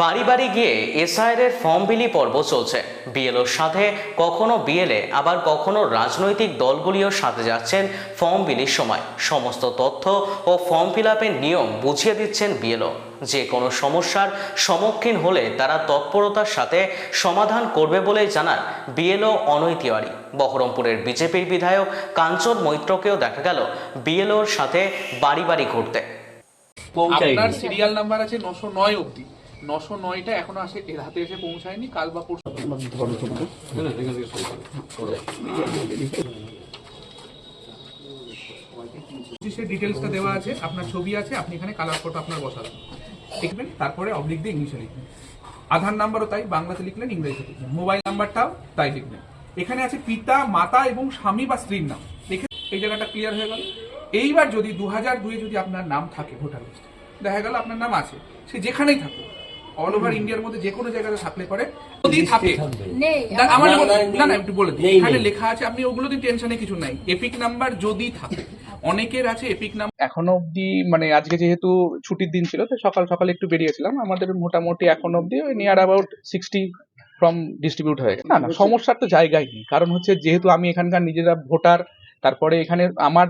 বাড়ি বাড়ি গিয়ে এসআইআর এর ফর্ম বিলি পর্ব চলছে। বিএলওর সাথে কখনো বিএলএ আবার কখনো রাজনৈতিক দলগুলিও সাথে যাচ্ছেন ফর্ম বিলির সময়। সমস্ত তথ্য ও ফর্ম ফিল নিয়ম বুঝিয়ে দিচ্ছেন বিএলও। যে কোনো সমস্যার সম্মুখীন হলে তারা তৎপরতার সাথে সমাধান করবে বলেই জানান বিএলও অনৈ তিওয়ারি। বহরমপুরের বিজেপির বিধায়ক কাঞ্চন মৈত্রকেও দেখা গেল বিএলওর সাথে বাড়ি বাড়ি ঘুরতে। আপনার সিরিয়াল নাম্বার আছে নশো নয় অব্দি নশো নয়টা এখনও আসে, এর হাতে এসে পৌঁছায়নি, কাল বা পরশু পঁচিশের ডিটেলসটা দেওয়া আছে, আপনার ছবি আছে, আপনি এখানে কালার ফটো আপনার বসাবেন। লিখবেন তারপরে অবলিক দিয়ে ইংলিশে লিখবেন। আধার নাম্বারও তাই, বাংলাতে লিখলেন, ইংরেজিতে লিখবেন মোবাইল নাম্বারটাও তাই লিখবেন। এখানে আছে পিতা, মাতা এবং স্বামী বা স্ত্রীর নাম। দেখে এই জায়গাটা ক্লিয়ার হয়ে গেল। এইবার যদি দু হাজার দুয়ে যদি আপনার নাম থাকে ভোটার লিস্টে দেখা গেল আপনার নাম আছে। সে যেখানেই থাকুক অল ওভার ইন্ডিয়ার মধ্যে যে কোনো জায়গায় থাকলে পরে যদি থাকে। না, আমার না না একটু বলে দিই। এখানে লেখা আছে আপনি ওগুলো দিয়ে টেনশনে কিছু নাই। এপিক নাম্বার যদি থাকে অনেকের আছে এপিক নাম্বার এখনও অবধি মানে আজকে যেহেতু ছুটির দিন ছিল তো সকাল সকালে একটু বেরিয়েছিলাম। আমাদের মোটামুটি এখনও অবধি near about sixty from distribute হয়ে গেছে। না না সমস্যার তো জায়গায় নেই। কারণ হচ্ছে যেহেতু আমি এখানকার নিজেরা ভোটার তারপরে এখানে আমার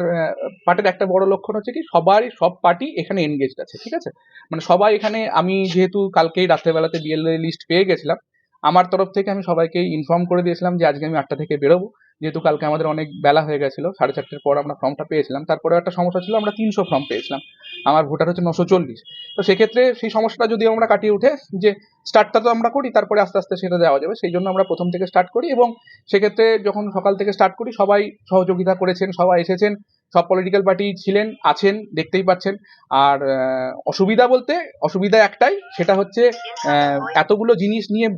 পার্টির একটা বড় লক্ষণ হচ্ছে কি, সবারই, সব পার্টি এখানে এনগেজড আছে, ঠিক আছে? মানে সবাই এখানে, আমি যেহেতু কালকেই রাত্রেবেলাতে বিএলএ লিস্ট পেয়ে গেছিলাম, আমার তরফ থেকে আমি সবাইকে ইনফর্ম করে দিয়েছিলাম যে আজকে আমি আটটা থেকে বেরোবো। যেহেতু কালকে আমাদের অনেক বেলা হয়ে গেছিল, সাড়ে চারটের পর আমরা ফর্মটা পেয়েছিলাম। তারপরে একটা সমস্যা ছিল, আমরা তিনশো ফর্ম পেয়েছিলাম। আমার ভোটার হচ্ছে নশো চল্লিশ। তো সেক্ষেত্রে সেই সমস্যাটা যদি আমরা কাটিয়ে উঠে, যে স্টার্টটা তো আমরা করি, তারপরে আস্তে আস্তে সেটা দেওয়া যাবে। সেই জন্য আমরা প্রথম থেকে স্টার্ট করি এবং সেক্ষেত্রে যখন সকাল থেকে স্টার্ট করি, সবাই সহযোগিতা করেছেন, সবাই এসেছেন, সব পলিটিক্যাল পার্টি ছিলেন, আছেন, দেখতেই পাচ্ছেন। আর অসুবিধা বলতে, অসুবিধা একটাই, সেটা হচ্ছে এতগুলো জিনিস নিয়ে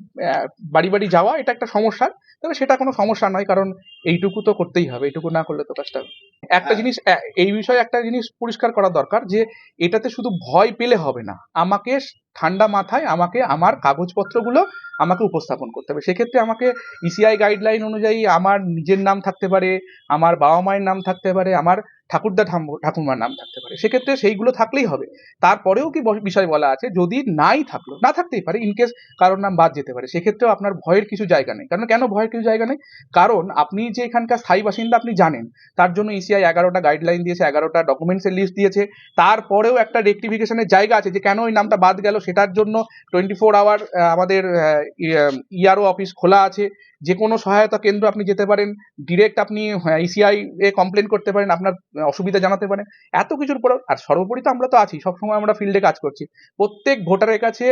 বাড়ি বাড়ি যাওয়া, এটা একটা সমস্যা। তবে সেটা কোনো সমস্যা নয়, কারণ এইটুকু তো করতেই হবে এইটুকু না করলে তো কাজটা একটা জিনিস এই বিষয়ে একটা জিনিস পরিষ্কার করা দরকার যে এটাতে শুধু ভয় পেলে হবে না। আমাকে ঠান্ডা মাথায় আমাকে আমার কাগজপত্রগুলো আমাকে উপস্থাপন করতে হবে। সেক্ষেত্রে আমাকে ইসিআই গাইডলাইন অনুযায়ী আমার নিজের নাম থাকতে পারে আমার বাবা মায়ের নাম থাকতে পারে আমার ঠাকুরদা ঠাকুমার নাম থাকতে পারে। সেক্ষেত্রে সেইগুলো থাকলেই হবে। তারপরেও কি বিষয় বলা আছে, যদি নাই থাকল, না থাকতেই পারে ইনকেস কারোর নাম বাদ যেতে পারে, সেক্ষেত্রেও আপনার ভয়ের কিছু জায়গা নেই। কারণ কেন ভয়ের কিছু জায়গা নেই? কারণ আপনি যে এখানকার স্থায়ী বাসিন্দা আপনি জানেন, তার জন্য ইসিআই এগারোটা গাইডলাইন দিয়েছে, এগারোটা ডকুমেন্টসের লিস্ট দিয়েছে, তারপরেও একটা রেক্টিফিকেশনের জায়গা আছে যে কেন ওই নামটা বাদ গেল, সেটার জন্য টোয়েন্টি ফোর আওয়ার আমাদের ইআরও অফিস খোলা আছে যে কোনো সহায়তা কেন্দ্র আপনি যেতে পারেন ডিরেক্ট আপনি ইসিআই এ কমপ্লেন করতে পারেন, আপনার অসুবিধা জানাতে পারেন, এত কিছুর পর আর সর্বোপরি তো আমরা তো আছি, সবসময় আমরা ফিল্ডে কাজ করছি। প্রত্যেক ভোটারের কাছে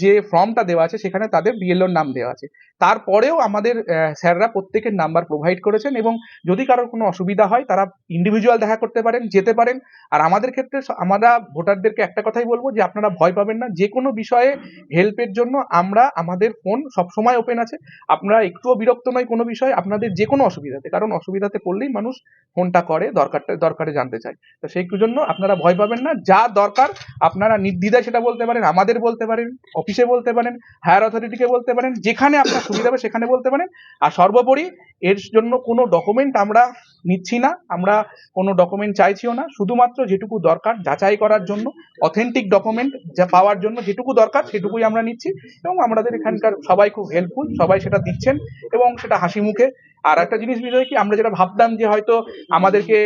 যে ফর্মটা দেওয়া আছে, সেখানে তাদের বিএলওর নাম দেওয়া আছে। তারপরেও আমাদের স্যাররা প্রত্যেকের নাম্বার প্রোভাইড করেছেন এবং যদি কারোর কোনো অসুবিধা হয়, তারা ইন্ডিভিজুয়াল দেখা করতে পারেন, যেতে পারেন। আর আমাদের ক্ষেত্রে আমরা ভোটারদেরকে একটা কথাই বলব যে, আপনারা ভয় পাবেন না যে কোনো বিষয়ে হেল্পের জন্য আমরা, আমাদের ফোন সবসময় ওপেন আছে। আপনারা একটুও বিরক্ত নয় কোনো বিষয়ে আপনাদের যে কোনো অসুবিধাতে, কারণ অসুবিধাতে পড়লেই মানুষ ফোনটা করে, দরকারটা, দরকারে জানতে চায়। তো সেই জন্য আপনারা ভয় পাবেন না, যা দরকার আপনারা নির্দ্বিধায় সেটা বলতে পারেন, আমাদের বলতে পারেন, অফিসে বলতে পারেন, হায়ার অথরিটিকে বলতে পারেন, যেখানে আপনার সুবিধা হবে সেখানে বলতে পারেন। আর সর্বোপরি এর জন্য কোনো ডকুমেন্ট আমরা নিচ্ছি না, আমরা কোনো ডকুমেন্ট চাইছিও না, শুধুমাত্র যেটুকু দরকার যাচাই করার জন্য, অথেন্টিক ডকুমেন্ট যা পাওয়ার জন্য যেটুকু দরকার সেটুকুই আমরা নিচ্ছি। এবং আমাদের এখানকার সবাই খুব হেল্পফুল সবাই সেটা দিচ্ছেন। এবং সেটা হাসি মুখে আর একটা জিনিস বিষয় কি, আমরা যেটা ভাবতাম যে হয়তো আমাদেরকে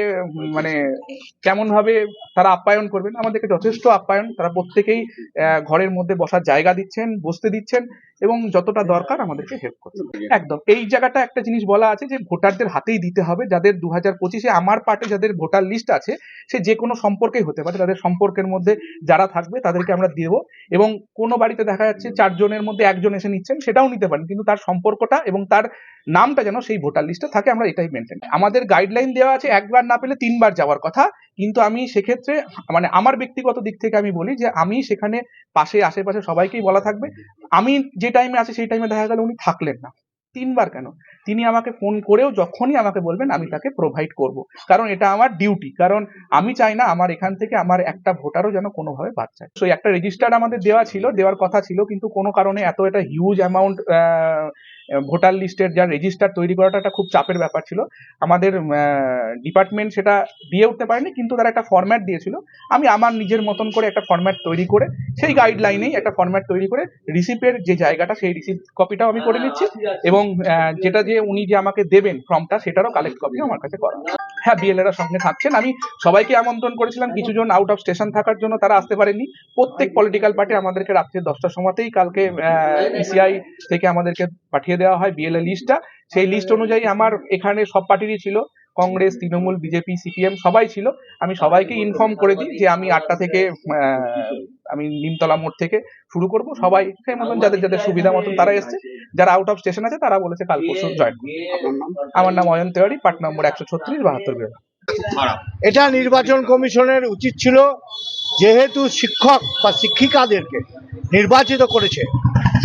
মানে কেমন ভাবে তারা আপ্যায়ন করবেন, আমাদেরকে যথেষ্ট আপ্যায়ন, তারা প্রত্যেকেই ঘরের মধ্যে বসার জায়গা দিচ্ছেন, বসতে দিচ্ছেন এবং যতটা দরকার আমাদেরকে হেল্প করছেন। একদম। এই জায়গাটা একটা জিনিস বলা আছে যে ভোটারদের হাতেই দিতে হবে, যাদের দু হাজার পঁচিশে আমার পার্টে যাদের ভোটার লিস্ট আছে, সে যে কোনো সম্পর্কেই হতে পারে, তাদের সম্পর্কের মধ্যে যারা থাকবে তাদেরকে আমরা দেবো এবং কোনো বাড়িতে দেখা যাচ্ছে চারজনের মধ্যে একজন এসে নিচ্ছেন, সেটাও নিতে পারেন, কিন্তু তার সম্পর্কটা এবং তার নামটা যেন সেই ভোটার লিস্টে থাকে, আমরা এটাই মেনটেন আমাদের গাইডলাইন দেওয়া আছে, একবার না পেলে তিনবার যাওয়ার কথা, কিন্তু আমি সেক্ষেত্রে মানে আমার ব্যক্তিগত দিক থেকে আমি বলি যে, আমি সেখানে পাশে, আশেপাশে সবাইকেই বলা থাকবে। আমি যে টাইমে আছি, সেই টাইমে দেখা গেল উনি থাকলেন না। তিনবার কেন? তিনি আমাকে ফোন করেও যখনই আমাকে বলবেন আমি তাকে প্রোভাইড করব। কারণ এটা আমার ডিউটি কারণ আমি চাই না আমার এখান থেকে আমার একটা ভোটারও যেন কোনোভাবে বাদ যায়। তো একটা রেজিস্টার আমাদের দেওয়া ছিল দেওয়ার কথা ছিল কিন্তু কোনো কারণে এত একটা হিউজ অ্যামাউন্ট ভোটার লিস্টের যা রেজিস্টার তৈরি করাটা একটা খুব চাপের ব্যাপার ছিল। আমাদের ডিপার্টমেন্ট সেটা দিয়ে উঠতে পারেনি কিন্তু তারা একটা ফরম্যাট দিয়েছিল। আমি আমার নিজের মতন করে একটা ফরম্যাট তৈরি করে সেই গাইডলাইনেই একটা ফরম্যাট তৈরি করে রিসিপ্টের যে জায়গাটা সেই রিসিপ্ট কপিটাও আমি করে নিচ্ছি এবং আহ, যেটা যে উনি যে আমাকে দেবেন ফর্মটা সেটারও কালেক্ট কপি আমার কাছে করা। হ্যাঁ বিএলএরা সঙ্গে থাকছেন। আমি সবাইকে আমন্ত্রণ করেছিলাম কিছুজন আউট অফ স্টেশন থাকার জন্য তারা আসতে পারেনি প্রত্যেক পলিটিক্যাল পার্টি আমাদেরকে রাত্রে দশটার সময়তেই কালকে ইসিআই থেকে আমাদেরকে পাঠিয়ে দেওয়া হয় বিএলএ লিস্টটা সেই লিস্ট অনুযায়ী আমার এখানে সব পার্টিরই ছিল। কংগ্রেস, তৃণমূল, বিজেপি, সিপিএম সবাই ছিল। আমি সবাইকে ইনফর্ম করে দিই যে আমি আটটা থেকে আমি নিমতলা মোড় থেকে শুরু করব। সবাই মতন যাদের যাদের সুবিধা মতন তারা এসছে। যারা আউট অফ স্টেশন আছে তারা বলেছে কাল পরশু জয়েন আমার নাম অয়ন তেওয়ারি পার্ট নম্বর একশো ছত্রিশ, বাহাত্তর এটা নির্বাচন কমিশনের উচিত ছিল যেহেতু শিক্ষক বা শিক্ষিকাদেরকে নির্বাচিত করেছে।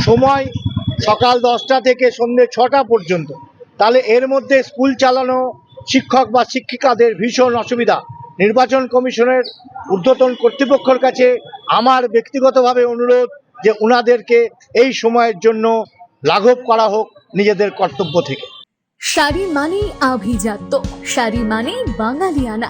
সময় সকাল দশটা থেকে সন্ধ্যে ছটা পর্যন্ত। তাহলে এর মধ্যে স্কুল চালানো শিক্ষক বা শিক্ষিকাদের ভীষণ অসুবিধা। নির্বাচন কমিশনের ঊর্ধ্বতন কর্তৃপক্ষের কাছে আমার ব্যক্তিগতভাবে অনুরোধ যে ওনাদেরকে এই সময়ের জন্য লাঘব করা হোক নিজেদের কর্তব্য থেকে। শাড়ি মানে আভিজাত্য, শাড়ি মানে বাঙালিয়ানা।